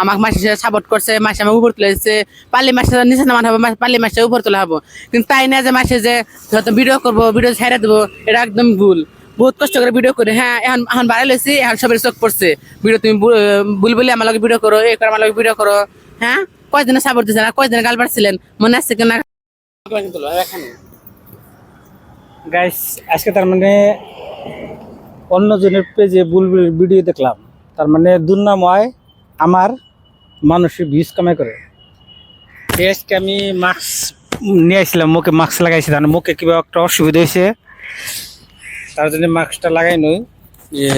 আমাকে মাসে সাপোর্ট করছে, মাসে আমাকে উপর তুলে দিচ্ছে পাল্লি মাসে নিচে নামান হবে পাল্লি মাসে উপর তোলা হব। কিন্তু তাই না যে মাসে যে হয়তো ভিডিও করব ভিডিও ছেড়ে দেবো, এটা একদম ভুল। বহুত কষ্ট করে ভিডিও করে হ্যাঁ এখন এখন বাড়াই লেছি এখন সবের চোখ পড়ছে। ভিডিও তুমি ভুল বলে আমার লগে ভিডিও করো, এ করে আমার লগে ভিডিও করো। হ্যাঁ? কয়দিনে সাপোর্ট দিচ্ছেন আর কয়দিনে গাল পাড়ছিলেন মনে আসছে কিনা? গাইস আজকে তার মানে অন্যজনের পেজে বুলবুলের ভিডিও দেখলাম। তার মানে দুর্নাময় আমার মানুষের ভিউজ কামাই করে। আজকে আমি মাস্ক নিয়ে আসছিলাম মুখে মাস্ক লাগাইছি তার মুখে কিবা একটা অসুবিধা হয়েছে। তার জন্য মাস্কটা লাগাই নই যে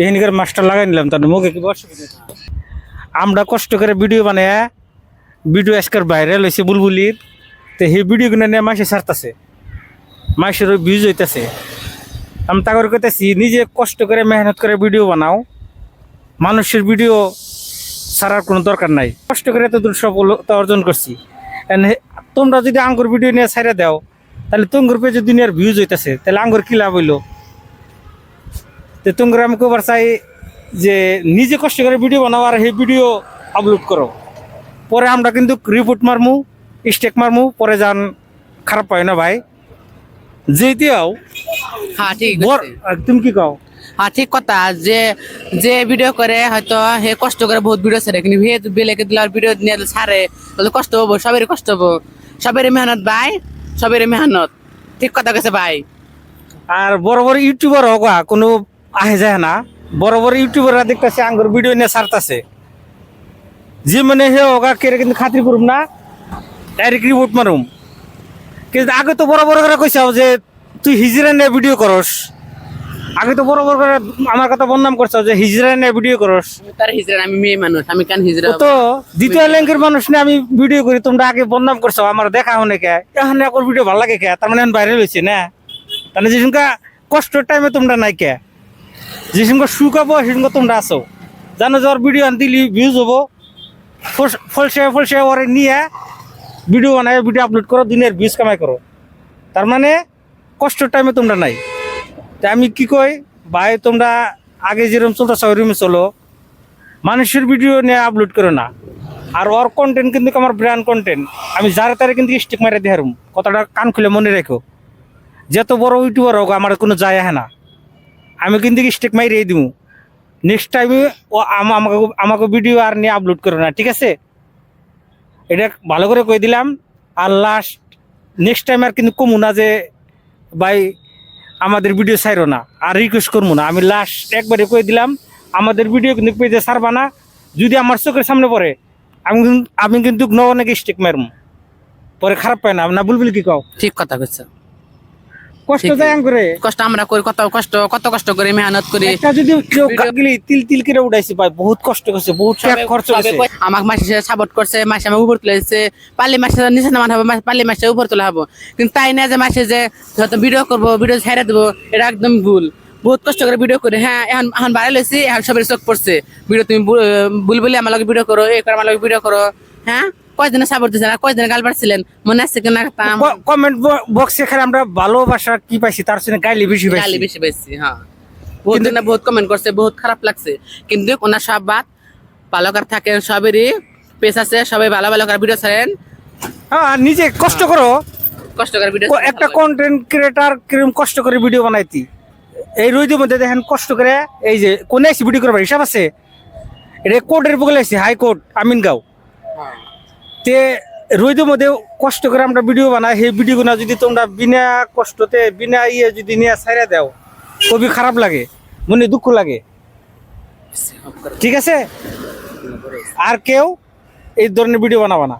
এখানকার মাস্কটা লাগাই নিলাম তার মুখে কিবা অসুবিধা। আমরা কষ্ট করে ভিডিও বানায় ভিডিও আজকের ভাইরাল হয়েছে বুলবুলির। তো সেই ভিডিওগুলো নিয়ে মাসে ছাড়তেছে। মাসের ভিউজ হইতেছে। আমি তাগর করতেছি নিজে কষ্ট করে মেহনত করে ভিডিও বানাও। মানুষের ভিডিও ছাড়ার কোনো দরকার নাই। কষ্ট করে এত দূর সফলতা অর্জন করছি। তোমরা যদি আঙ্গুর ভিডিও নিয়ে ছাইড়ে দাও, তাহলে তুঙ্গুর পেজে দুনিয়ার ভিউজ হইতেছে। তাহলে আঙ্গুর কি লাভ হইল? তো তুঙ্গুর আমি কবার চাই যে নিজে কষ্ট করে ভিডিও বানাও আর সেই ভিডিও আপলোড করো। পরে আমরা কিন্তু রিপোর্ট মারমু স্টেক মারমু, পরে যান, খারাপ পাই না ভাই। যেতিয়াও হ্যাঁ ঠিক তুমি কি কও? হ্যাঁ ঠিক কথা যে যে ভিডিও করে হয়তো হে কষ্ট করে বহুত ভিডিও ছাড়ে কিন্তু হে বেলেকে দিলে ভিডিও নিয়ে ছাড়ে তাহলে কষ্ট হব সবেরই কষ্ট হব। সবেরই মেহনত ভাই সবেরই মেহনত। ঠিক কথা কেছে ভাই। আর বড় বড় ইউটিউবার হোক কোনো আহে যায় না বড় বড় ইউটিউবাররা দেখতেছে আঙ্গুর ভিডিও নিয়ে ছাড়তেছে। যে মানে হে হোক কেড়ে কিন্তু খাতির করুম না ডাইরেক্ট রিপোর্ট মারুম। কিন্তু আগে তো বড় বড় করে কইসাও যে তুই হিজরা নিয়ে ভিডিও করস। আগে তো বড় বড় করে আমার কথা বদনাম করছ যে হিজরা নিয়ে ভিডিও করস। তার হিজরা আমি মেয়ে মানুষ আমি কেন হিজরা তো দ্বিতীয় ল্যাঙ্কের মানুষ নিয়ে আমি ভিডিও করি তোমরা আগে বদনাম করছ আমার দেখা হনে কে? এখন এখন ভিডিও ভালো লাগে কে? তার মানে ভাইরাল হয়েছে না? তাহলে যে সঙ্গে কষ্টের টাইমে তোমরা নাই কে? যে সঙ্গে সুখ হব সে সঙ্গে তোমরা আসো জানো যে ওর ভিডিও আন দিলি ভিউজ হব। ফলসে ফলসে ওরে নিয়ে ভিডিও বানায় ভিডিও আপলোড করো দিনের ভিউজ কামাই করো। তার মানে কষ্টের টাইমে তোমরা নাই। তা আমি কি কই, ভাই, তোমরা আগে যেরকম চলতেছ ওইরকমই চলো। মানুষের ভিডিও নিয়ে আপলোড করো না। আর ওর কন্টেন্ট কিন্তু আমার ব্র্যান্ড কন্টেন্ট আমি যারে তারে কিন্তু স্টিক মারে দিয়ে হারুম। কথাটা কান খুলে মনে রেখো। যত বড় ইউটিউবার হোক, আমার কোনো যায় আহে না। আমি কিন্তু স্টিক মারিয়ে দিব নেক্সট টাইমে ও আমাকে আমাকে ভিডিও আর নিয়ে আপলোড করো না, ঠিক আছে? এটা ভালো করে কই দিলাম। আর লাস্ট নেক্সট টাইম আর কিন্তু কমু না যে ভাই, আমাদের ভিডিও ছাইরো না, আর রিকোয়েস্ট করব না। আমি লাস্ট একবারে কয়ে দিলাম, আমাদের ভিডিও কিন্তু পেজে ছাড়বা না। যদি আমার চোখের সামনে পড়ে, আমি আমি কিন্তু নগর নাকি স্টেক মারম। পরে খারাপ পায় না না বুলবুল কি কও? ঠিক কথা কইছে। কষ্ট। যায় করে। কষ্ট আমরা করি কত কষ্ট কত কষ্ট করে মেহনত করি। একটা যদি কেউ গেলি তিল তিল করে উঠাইছে ভাই বহুত কষ্ট করছে বহুত টাকা খরচ হয়েছে আমাকে মাসে সাপোর্ট করছে মাসে আমার উপর তুলে দিচ্ছে পাল্লি মাসে নিচে নামান হবে পাল্লি মাসে উপর তোলা হব। কিন্তু তাই না যে মাসে যে হয়তো ভিডিও করব ভিডিও ছেড়ে দেবো এটা একদম ভুল। বহুত কষ্ট করে ভিডিও করে হ্যাঁ এখন এখন বাড়াই লেছি এখন সবের চোখ পড়ছে। ভিডিও তুমি ভুল বলে আমার লগে ভিডিও করো এ করে আমার লগে ভিডিও করো হ্যাঁ? কয়দিনে সাপোর্ট দিচ্ছেন আর কয়দিনে গাল পাড়ছিলেন মনে আসছে কিনা কমেন্ট বক্সে এখানে আমরা ভালোবাসা কি পাইছি তার সঙ্গে গাইলি বেশি গালি পাইছি বেশি বেশি হ্যাঁ। বহুত জনে বহুত কমেন্ট করছে বহুত খারাপ লাগছে। কিন্তু ওনার সব বাদ ভালো করে থাকেন সবেরই পেশ আছে সবাই ভালো ভালো করে ভিডিও ছাড়েন। হ্যাঁ নিজে কষ্ট করো। কষ্ট করে ভিডিও একটা কন্টেন্ট ক্রিয়েটার কিরম কষ্ট করে ভিডিও বানাইতি? এই রোদের মধ্যে দেখেন কষ্ট করে এই যে কোনে ভিডিও করবার হিসাব আছে? এটা কোর্টের বগলে আছে হাইকোর্ট আমিনগাঁও। তে রোদের মধ্যে কষ্ট করে আমরা ভিডিও বানাই। সেই ভিডিও ভিডিওগুলো যদি তোমরা বিনা কষ্টতে, বিনা ইয়ে যদি নিয়ে ছাইড়া দাও, খুবই খারাপ লাগে, মনে দুঃখ লাগে। ঠিক আছে? আর কেউ এই ধরনের ভিডিও বানাবা না।